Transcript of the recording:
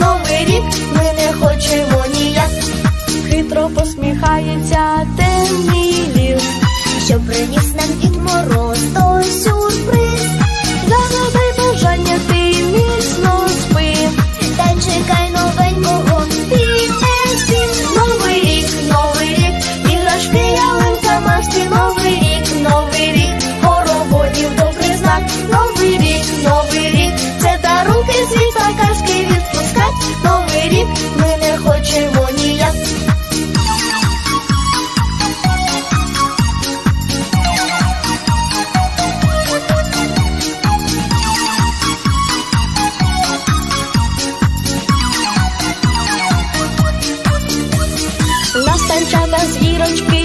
Новий рік ми не хочемо ніяк, хитро посміхається. На санчатах зірочки.